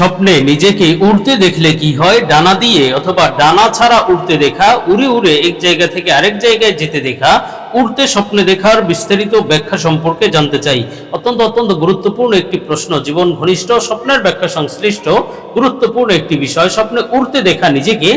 স্বপ্নে নিজেকে উড়তে দেখলে কি হয়? ডানা দিয়ে অথবা ডানা ছাড়া উড়তে দেখা, উড়ে উড়ে এক জায়গা থেকে আরেক জায়গায় যেতে দেখা, উড়তে স্বপ্নে দেখার বিস্তারিত ব্যাখ্যা সম্পর্কে জানতে চাই। অত্যন্ত অত্যন্ত গুরুত্বপূর্ণ একটি প্রশ্ন। জীবন ঘনিষ্ঠ, স্বপ্নের ব্যাখ্যা সংশ্লিষ্ট। গুরুত্বপূর্ণ একটি বিষয়, স্বপ্নে উড়তে দেখা নিজেকে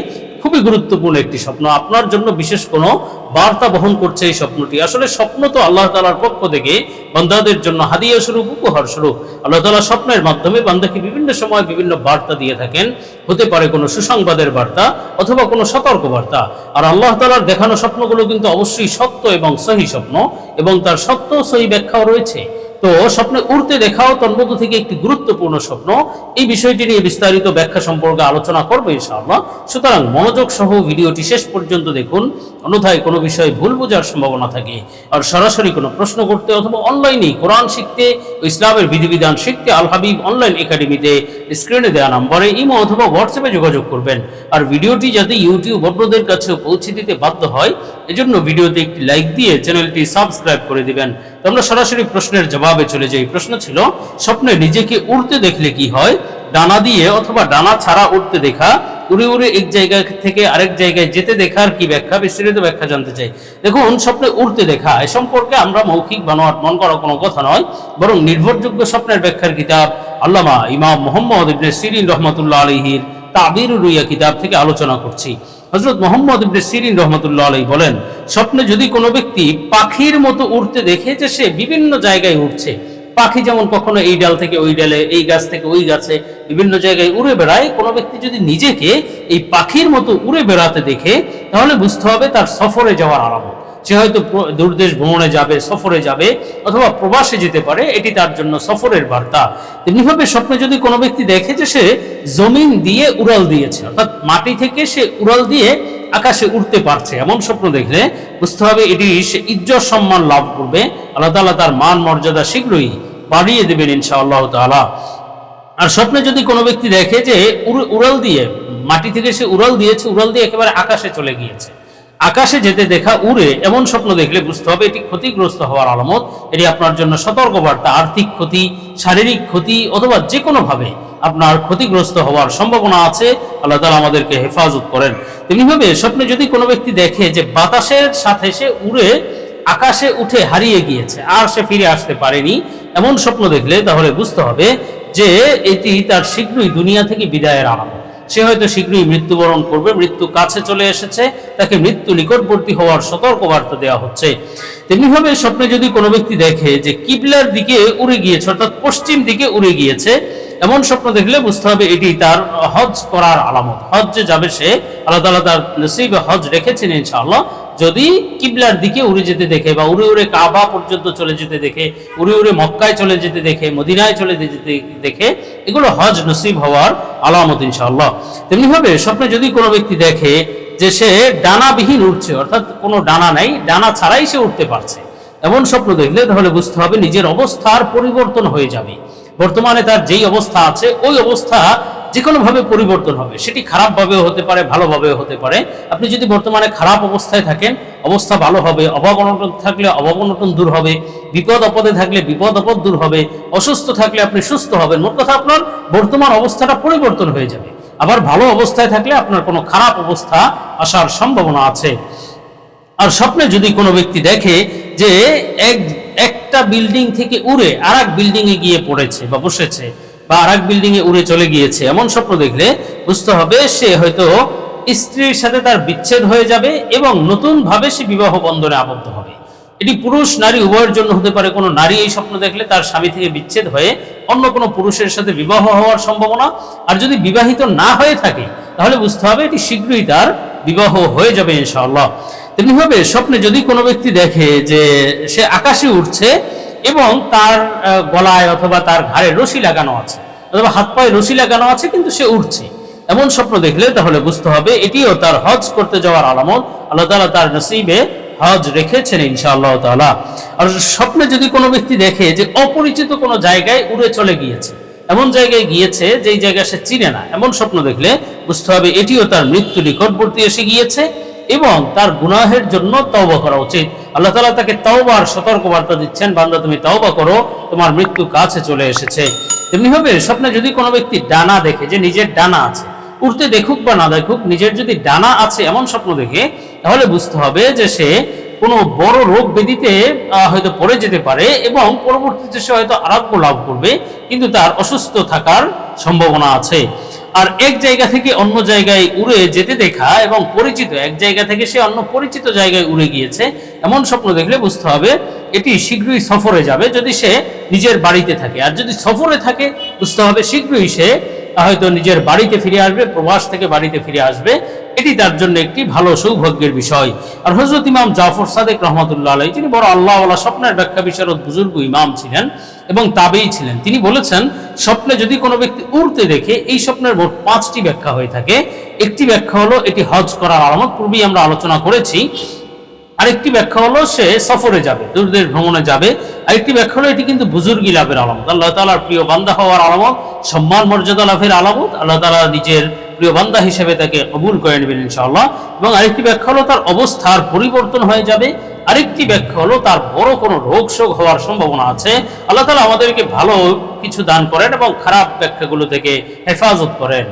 খুবই গুরুত্বপূর্ণ একটি স্বপ্ন। আপনার জন্য বিশেষ কোনো বার্তা বহন করছে এই স্বপ্নটি। আসলে স্বপ্ন তো আল্লাহ তালার পক্ষ থেকে বান্দাদের জন্য হাদিয়া স্বরূপ, উপহার স্বরূপ। আল্লাহ তালা স্বপ্নের মাধ্যমে বান্দাকে বিভিন্ন সময় বিভিন্ন বার্তা দিয়ে থাকেন। হতে পারে কোনো সুসংবাদের বার্তা অথবা কোনো সতর্ক বার্তা। আর আল্লাহ তালার দেখানো স্বপ্নগুলো কিন্তু অবশ্যই সত্য এবং সহি স্বপ্ন এবং তার সত্য সহি ব্যাখ্যাও রয়েছে। তো স্বপ্নে উড়তে দেখাও তন্মধ্য থেকে একটি গুরুত্বপূর্ণ স্বপ্ন। এই বিষয়টি নিয়ে বিস্তারিত ব্যাখ্যা সম্পর্কে আলোচনা করব ইনশাআল্লাহ। সুতরাং মনোযোগ সহ ভিডিওটি শেষ পর্যন্ত দেখুন। অন্যথায় কোনো বিষয়ে ভুল বোঝার সম্ভাবনা থাকে। আর সরাসরি কোনো প্রশ্ন করতে অথবা অনলাইনে কোরআন শিখতে ইসলামের বিধিবিধান শিখতে আল হাবিব অনলাইন একাডেমিতে স্ক্রিনে দেওয়া নম্বরে ইমো অথবা হোয়াটসঅ্যাপে যোগাযোগ করবেন। আর ভিডিওটি যাতে ইউটিউব অন্যদের কাছে পৌঁছে দিতে বাধ্য হয় এজন্য ভিডিওতে একটি লাইক দিয়ে চ্যানেলটি সাবস্ক্রাইব করে দিবেন। তো আমরা সরাসরি প্রশ্নের জবাবে চলে যাই। প্রশ্ন ছিল, স্বপ্নে নিজেকে উড়তে দেখলে কি হয়? ডানা দিয়ে অথবা ডানা ছাড়া উড়তে দেখা, উড়ে উড়ে এক জায়গা থেকে আরেক জায়গায় যেতে দেখার কি ব্যাখ্যা? বিস্তারিত ব্যাখ্যা জানতে চাই। দেখুন, স্বপ্নে উড়তে দেখা, এ সম্পর্কে আমরা মৌখিক বানোয়াট মন করা কোনো কথা নয়, বরং নির্ভরযোগ্য স্বপ্নের ব্যাখ্যার কিতাব আল্লামা ইমাম মোহাম্মদ ইবনে সিরিন রহমতুল্লাহ আলহির তাবির রুইয়া কিতাব থেকে আলোচনা করছি। হজরত মোহাম্মদ ইবনে সিরিন রহমতুল্লাহ আলাই বলেন, স্বপ্নে যদি কোনো ব্যক্তি পাখির মতো উড়তে দেখে যে সে বিভিন্ন জায়গায় উঠছে পাখি যেমন কখনো এই ডাল থেকে ওই ডালে, এই গাছ থেকে ওই গাছে বিভিন্ন জায়গায় উড়ে বেড়ায়, কোনো ব্যক্তি যদি নিজেকে এই পাখির মতো উড়ে বেড়াতে দেখে, তাহলে বুঝতে হবে তার সফরে যাওয়ার আলামত। সে হয়তো দূরদেশ ভ্রমণে যাবে, সফরে যাবে, অথবা প্রবাসে যেতে পারে, এটি তার জন্য সফরের বার্তা। তেমনিভাবে স্বপ্নে যদি কোনো ব্যক্তি দেখে যে সে জমিন দিয়ে উড়াল দিয়েছে, অর্থাৎ মাটি থেকে সে উড়াল দিয়ে আকাশে উঠতে পারছে, এমন স্বপ্ন দেখলে বুঝতে হবে এটি সে ইজ্জত সম্মান লাভ করবে। আল্লাহ তাআলা তার মান মর্যাদা শীঘ্রই বাড়িয়ে দেবেন ইনশাআল্লাহ তাআলা। আর স্বপ্নে যদি কোনো ব্যক্তি দেখে যে উড়- উড়াল দিয়ে, মাটি থেকে সে উড়াল দিয়েছে, উড়াল দিয়ে একেবারে আকাশে চলে গিয়েছে আকাশে যেতে দেখা, উড়ে এমন স্বপ্ন দেখলে বুঝতে হবে এটি ক্ষতিগ্রস্ত হওয়ার আলামত। এটি আপনার জন্য সতর্কবার্তা, আর্থিক ক্ষতি, শারীরিক ক্ষতি অথবা যে কোনোভাবে আপনার ক্ষতিগ্রস্ত হওয়ার সম্ভাবনা আছে। আল্লাহ তালা আমাদেরকে হেফাজত করেন। তেমনিভাবে স্বপ্নে যদি কোনো ব্যক্তি দেখে যে বাতাসের সাথে সে উড়ে আকাশে উঠে হারিয়ে গিয়েছে, আর সে ফিরে আসতে পারেনি, এমন স্বপ্ন দেখলে তাহলে বুঝতে হবে যে এটি তার শীঘ্রই দুনিয়া থেকে বিদায়ের আলামত। সে হয়তো শীঘ্রই মৃত্যুবরণ করবে, মৃত্যু কাছে চলে এসেছে, তাকে মৃত্যু নিকটবর্তী হওয়ার সতর্ক বার্তা দেওয়া হচ্ছে। তেমনিভাবে স্বপ্নে যদি কোনো ব্যক্তি দেখে যে কিবলার দিকে উড়ে গিয়েছে, অর্থাৎ পশ্চিম দিকে উড়ে গিয়েছে, এমন স্বপ্ন দেখলে বুঝতে হবে এটি তার হজ করার আলামত। হজ যে যাবে সে, আল্লাহ তালা তার নসিবে হজ রেখেছেন ইনশাআল্লাহ। যদি কিবলার দিকে উড়ে যেতে দেখে বা উড়ে উড়ে কাবা পর্যন্ত চলে যেতে দেখে, উড়ে উড়ে মক্কায় চলে যেতে দেখে, মদিনায় চলে যেতে দেখে, এগুলো হজ নসিব হওয়ার আলামত ইনশাআল্লাহ। তেমনিভাবে স্বপ্নে যদি কোনো ব্যক্তি দেখে যে সে ডানাবিহীন উঠছে অর্থাৎ কোনো ডানা নাই, ডানা ছাড়াই সে উঠতে পারছে, এমন স্বপ্ন দেখলে তাহলে বুঝতে হবে নিজের অবস্থার পরিবর্তন হয়ে যাবে। বর্তমানে তার যেই অবস্থা আছে, ওই অবস্থা যে কোনোভাবে পরিবর্তন হবে। সেটি খারাপভাবেও হতে পারে, ভালোভাবেও হতে পারে। আপনি যদি বর্তমানে খারাপ অবস্থায় থাকেন, অবস্থা ভালো হবে, অভাব অনটন থাকলে অভাব অনটন দূর হবে, বিপদ আপদে থাকলে বিপদ অপদ দূর হবে, অসুস্থ থাকলে আপনি সুস্থ হবেন, মোট কথা আপনার বর্তমান অবস্থাটা পরিবর্তন হয়ে যাবে। আবার ভালো অবস্থায় থাকলে আপনার কোনো খারাপ অবস্থা আসার সম্ভাবনা আছে। আর স্বপ্নে যদি কোনো ব্যক্তি দেখে যে এক, একটা বিল্ডিং থেকে উড়ে আর এক বিল্ডিং এ গিয়ে পড়েছে বা বসেছে বা আর বিল্ডিং এ উড়ে চলে গিয়েছে। এমন স্বপ্ন দেখলে বুঝতে হবে সে হয়তো স্ত্রীর সাথে তার বিচ্ছেদ হয়ে যাবে এবং নতুন ভাবে সে বিবাহ বন্ধনে আবদ্ধ হবে। এটি পুরুষ নারী উভয়ের জন্য হতে পারে। কোনো নারী এই স্বপ্ন দেখলে তার স্বামী থেকে বিচ্ছেদ হয়ে অন্য কোনো পুরুষের সাথে বিবাহ হওয়ার সম্ভাবনা। আর যদি বিবাহিত না হয়ে থাকে, তাহলে বুঝতে হবে এটি শীঘ্রই তার বিবাহ হয়ে যাবে ইনশাআল্লাহ। তেমনিভাবে স্বপ্নে যদি কোনো ব্যক্তি দেখে যে সে আকাশে উঠছে এবং তার গলায় অথবা তার ঘাড়ে রশি লাগানো আছে। অথবা হাত পায়ে রশি লাগানো আছে, কিন্তু সে উঠছে এমন স্বপ্ন দেখলে তাহলে বুঝতে হবে এটিও তার হজ করতে যাওয়ার আলামত। আল্লাহ তাআলা তার নসিবে হজ রেখেছেন ইনশাআল্লাহ তাআলা। আর স্বপ্নে যদি কোনো ব্যক্তি দেখে যে অপরিচিত কোনো জায়গায় উড়ে চলে গিয়েছে, এমন জায়গায় গিয়েছে যেই জায়গা সে চিনে না, এমন স্বপ্ন দেখলে বুঝতে হবে এটিও তার মৃত্যু নিকটবর্তী এসে গিয়েছে এবং তার গুনাহের জন্য তব করা উচিত। আল্লাহ তালা তাকে তওবার সতর্কবার্তা দিচ্ছেন, বান্দা তুমি তওবা করো, তোমার মৃত্যু কাছে চলে এসেছে। তেমনি ভাবে স্বপ্নে যদি কোনো ব্যক্তি ডানা দেখে, যে নিজের ডানা আছে উঠতে দেখুক বা না দেখুক, নিজের যদি ডানা আছে এমন স্বপ্ন দেখে, তাহলে বুঝতে হবে যে সে কোনো বড় রোগ ব্যাধিতে হয়তো পড়ে যেতে পারে এবং পরবর্তীতে সে হয়তো আরোগ্য লাভ করবে, কিন্তু তার অসুস্থ থাকার সম্ভাবনা আছে। আর এক জায়গা থেকে অন্য জায়গায় উড়ে যেতে দেখা এবং পরিচিত, এক জায়গা থেকে সে অন্য পরিচিত জায়গায় উড়ে গিয়েছে, এমন স্বপ্ন দেখলে বুঝতে হবে এটি শীঘ্রই সফরে যাবে। যদি সে নিজের বাড়িতে থাকে, আর যদি সফরে থাকে, বুঝতে হবে শীঘ্রই সে হয়তো নিজের বাড়িতে ফিরে আসবে, প্রবাস থেকে বাড়িতে ফিরে আসবে। এটি তার জন্য একটি ভালো সৌভাগ্যের বিষয়। আর হজরত ইমাম জাফর সাদেক রহমতুল্লাহ আলাই তিনি বড় আল্লাহ স্বপ্নের ব্যাখ্যা, বিশারদ বুজুর্গ ইমাম ছিলেন এবং তাবেই ছিলেন। তিনি বলেছেন, স্বপ্নে যদি কোনো ব্যক্তি উড়তে দেখে, এই স্বপ্নের মোট পাঁচটি ব্যাখ্যা হয়ে থাকে। একটি ব্যাখ্যা হলো, এটি হজ করার আলামত। পূর্বেই আমরা আলোচনা করেছি। আরেকটি ব্যাখ্যা হলো, সে সফরে যাবে দূরদেশ ভ্রমণে যাবে। আরেকটি ব্যাখ্যা হলো, এটি কিন্তু বুজুর্গি লাভের আলামত। আল্লাহ তালার প্রিয় বান্দা হওয়ার আলামত, সম্মান, মর্যাদা লাভের আলামত। আল্লাহ তালা নিজের প্রিয় বান্দা হিসেবে তাকে কবুল করে নেবেন ইনশাআল্লাহ। এবং আরেকটি ব্যাখ্যা হলো, তার অবস্থার পরিবর্তন হয়ে যাবে। আরেকটি ব্যাখ্যা হলো, তার বড় কোনো রোগ শোক হওয়ার সম্ভাবনা আছে। আল্লাহ তালা আমাদেরকে ভালো কিছু দান করেন এবং খারাপ ব্যাখ্যাগুলো থেকে হেফাজত করেন।